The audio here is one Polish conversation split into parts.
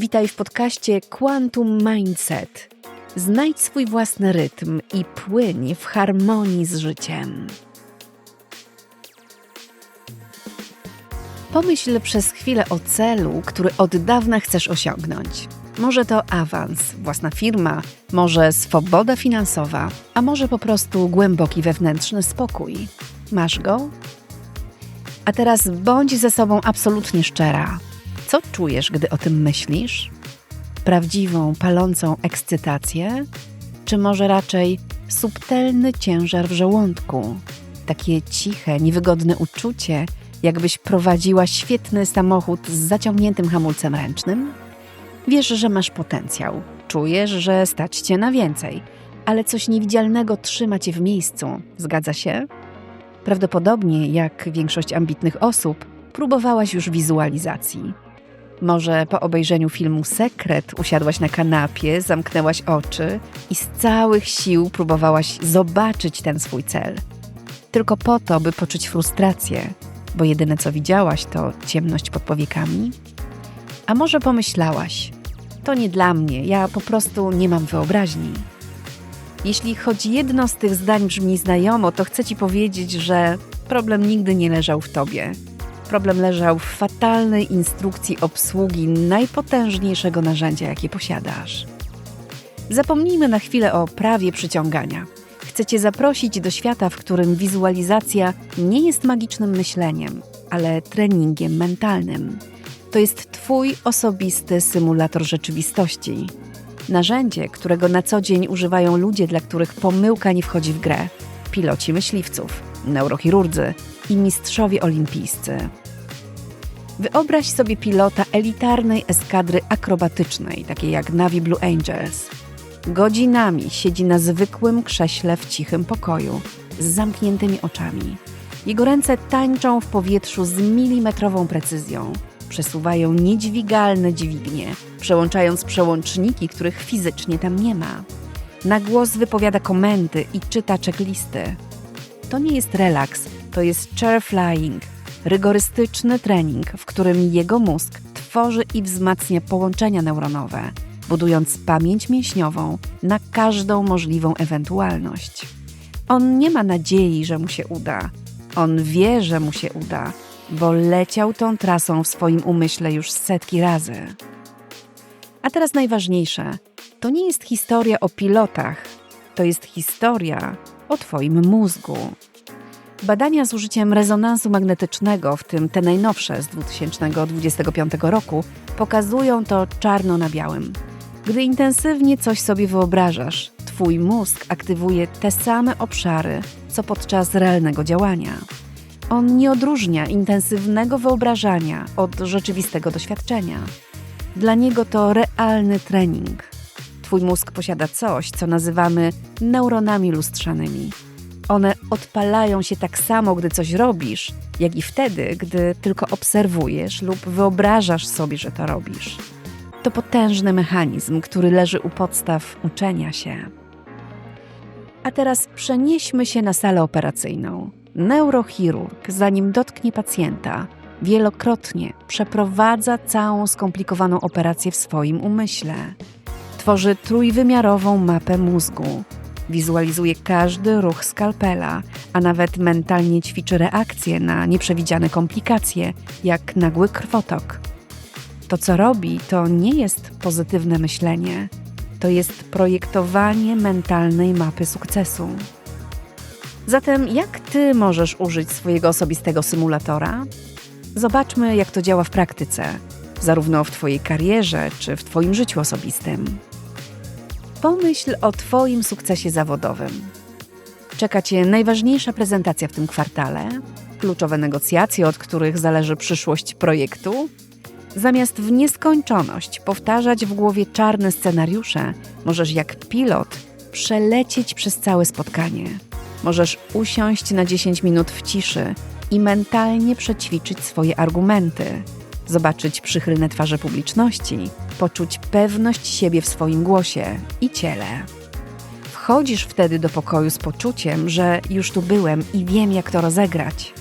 Witaj w podcaście Quantum Mindset. Znajdź swój własny rytm i płyń w harmonii z życiem. Pomyśl przez chwilę o celu, który od dawna chcesz osiągnąć. Może to awans, własna firma, może swoboda finansowa, a może po prostu głęboki wewnętrzny spokój. Masz go? A teraz bądź ze sobą absolutnie szczera. Co czujesz, gdy o tym myślisz? Prawdziwą, palącą ekscytację? Czy może raczej subtelny ciężar w żołądku? Takie ciche, niewygodne uczucie, jakbyś prowadziła świetny samochód z zaciągniętym hamulcem ręcznym? Wiesz, że masz potencjał, czujesz, że stać cię na więcej, ale coś niewidzialnego trzyma cię w miejscu. Zgadza się? Prawdopodobnie, jak większość ambitnych osób, próbowałaś już wizualizacji. Może po obejrzeniu filmu Sekret usiadłaś na kanapie, zamknęłaś oczy i z całych sił próbowałaś zobaczyć ten swój cel. Tylko po to, by poczuć frustrację, bo jedyne co widziałaś to ciemność pod powiekami? A może pomyślałaś, to nie dla mnie, ja po prostu nie mam wyobraźni. Jeśli choć jedno z tych zdań brzmi znajomo, to chcę ci powiedzieć, że problem nigdy nie leżał w tobie. Problem leżał w fatalnej instrukcji obsługi najpotężniejszego narzędzia, jakie posiadasz. Zapomnijmy na chwilę o prawie przyciągania. Chcę Cię zaprosić do świata, w którym wizualizacja nie jest magicznym myśleniem, ale treningiem mentalnym. To jest Twój osobisty symulator rzeczywistości. Narzędzie, którego na co dzień używają ludzie, dla których pomyłka nie wchodzi w grę piloci myśliwców, neurochirurdzy i mistrzowie olimpijscy. Wyobraź sobie pilota elitarnej eskadry akrobatycznej, takiej jak Navy Blue Angels. Godzinami siedzi na zwykłym krześle w cichym pokoju, z zamkniętymi oczami. Jego ręce tańczą w powietrzu z milimetrową precyzją. Przesuwają niedźwigalne dźwignie, przełączając przełączniki, których fizycznie tam nie ma. Na głos wypowiada komendy i czyta checklisty. To nie jest relaks, to jest chair flying, rygorystyczny trening, w którym jego mózg tworzy i wzmacnia połączenia neuronowe, budując pamięć mięśniową na każdą możliwą ewentualność. On nie ma nadziei, że mu się uda. On wie, że mu się uda, bo leciał tą trasą w swoim umyśle już setki razy. A teraz najważniejsze: to nie jest historia o pilotach, to jest historia o Twoim mózgu. Badania z użyciem rezonansu magnetycznego, w tym te najnowsze z 2025 roku, pokazują to czarno na białym. Gdy intensywnie coś sobie wyobrażasz, Twój mózg aktywuje te same obszary, co podczas realnego działania. On nie odróżnia intensywnego wyobrażania od rzeczywistego doświadczenia. Dla niego to realny trening. Twój mózg posiada coś, co nazywamy neuronami lustrzanymi. One odpalają się tak samo, gdy coś robisz, jak i wtedy, gdy tylko obserwujesz lub wyobrażasz sobie, że to robisz. To potężny mechanizm, który leży u podstaw uczenia się. A teraz przenieśmy się na salę operacyjną. Neurochirurg, zanim dotknie pacjenta, wielokrotnie przeprowadza całą skomplikowaną operację w swoim umyśle. Tworzy trójwymiarową mapę mózgu, wizualizuje każdy ruch skalpela, a nawet mentalnie ćwiczy reakcje na nieprzewidziane komplikacje, jak nagły krwotok. To, co robi, to nie jest pozytywne myślenie, to jest projektowanie mentalnej mapy sukcesu. Zatem, jak ty możesz użyć swojego osobistego symulatora? Zobaczmy, jak to działa w praktyce, zarówno w Twojej karierze, czy w Twoim życiu osobistym. Pomyśl o Twoim sukcesie zawodowym. Czeka Cię najważniejsza prezentacja w tym kwartale, kluczowe negocjacje, od których zależy przyszłość projektu. Zamiast w nieskończoność powtarzać w głowie czarne scenariusze, możesz jak pilot przelecieć przez całe spotkanie. Możesz usiąść na 10 minut w ciszy i mentalnie przećwiczyć swoje argumenty, zobaczyć przychylne twarze publiczności, poczuć pewność siebie w swoim głosie i ciele. Wchodzisz wtedy do pokoju z poczuciem, że już tu byłem i wiem, jak to rozegrać.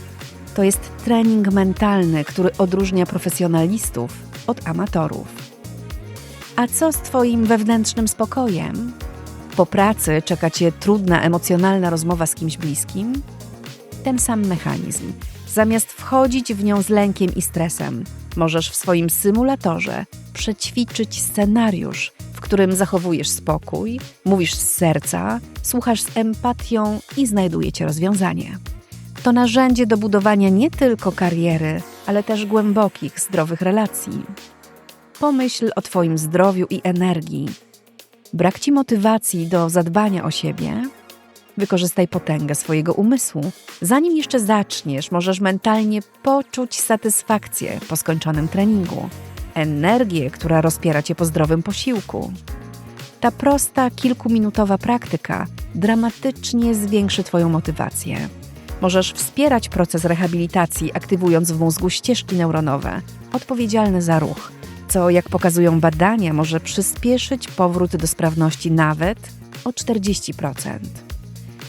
To jest trening mentalny, który odróżnia profesjonalistów od amatorów. A co z Twoim wewnętrznym spokojem? Po pracy czeka Cię trudna, emocjonalna rozmowa z kimś bliskim? Ten sam mechanizm. Zamiast wchodzić w nią z lękiem i stresem, możesz w swoim symulatorze przećwiczyć scenariusz, w którym zachowujesz spokój, mówisz z serca, słuchasz z empatią i znajdujecie rozwiązanie. To narzędzie do budowania nie tylko kariery, ale też głębokich, zdrowych relacji. Pomyśl o Twoim zdrowiu i energii. Brak Ci motywacji do zadbania o siebie? Wykorzystaj potęgę swojego umysłu. Zanim jeszcze zaczniesz, możesz mentalnie poczuć satysfakcję po skończonym treningu, energię, która rozpiera Cię po zdrowym posiłku. Ta prosta, kilkuminutowa praktyka dramatycznie zwiększy Twoją motywację. Możesz wspierać proces rehabilitacji, aktywując w mózgu ścieżki neuronowe odpowiedzialne za ruch, co, jak pokazują badania, może przyspieszyć powrót do sprawności nawet o 40%.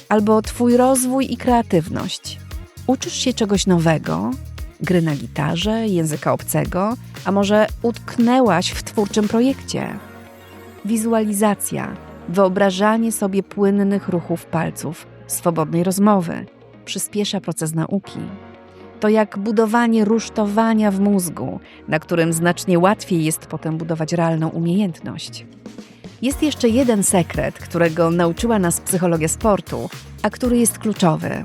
Albo Twój rozwój i kreatywność. Uczysz się czegoś nowego, gry na gitarze, języka obcego, a może utknęłaś w twórczym projekcie. Wizualizacja, wyobrażanie sobie płynnych ruchów palców, swobodnej rozmowy przyspiesza proces nauki. To jak budowanie rusztowania w mózgu, na którym znacznie łatwiej jest potem budować realną umiejętność. Jest jeszcze jeden sekret, którego nauczyła nas psychologia sportu, a który jest kluczowy.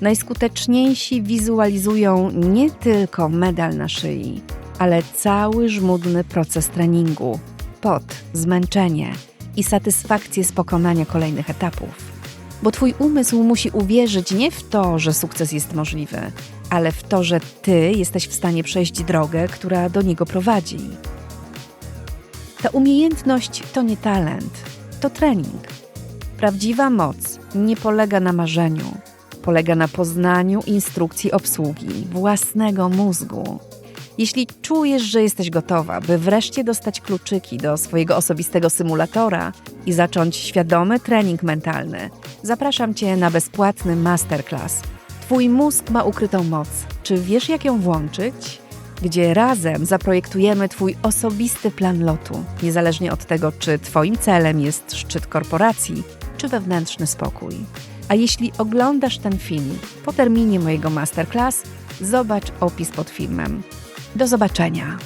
Najskuteczniejsi wizualizują nie tylko medal na szyi, ale cały żmudny proces treningu, pot, zmęczenie i satysfakcję z pokonania kolejnych etapów. Bo Twój umysł musi uwierzyć nie w to, że sukces jest możliwy, ale w to, że Ty jesteś w stanie przejść drogę, która do niego prowadzi. Ta umiejętność to nie talent, to trening. Prawdziwa moc nie polega na marzeniu, polega na poznaniu instrukcji obsługi własnego mózgu. Jeśli czujesz, że jesteś gotowa, by wreszcie dostać kluczyki do swojego osobistego symulatora i zacząć świadomy trening mentalny, zapraszam Cię na bezpłatny masterclass. Twój mózg ma ukrytą moc. Czy wiesz, jak ją włączyć? Gdzie razem zaprojektujemy Twój osobisty plan lotu, niezależnie od tego, czy Twoim celem jest szczyt korporacji, czy wewnętrzny spokój. A jeśli oglądasz ten film po terminie mojego masterclass, zobacz opis pod filmem. Do zobaczenia.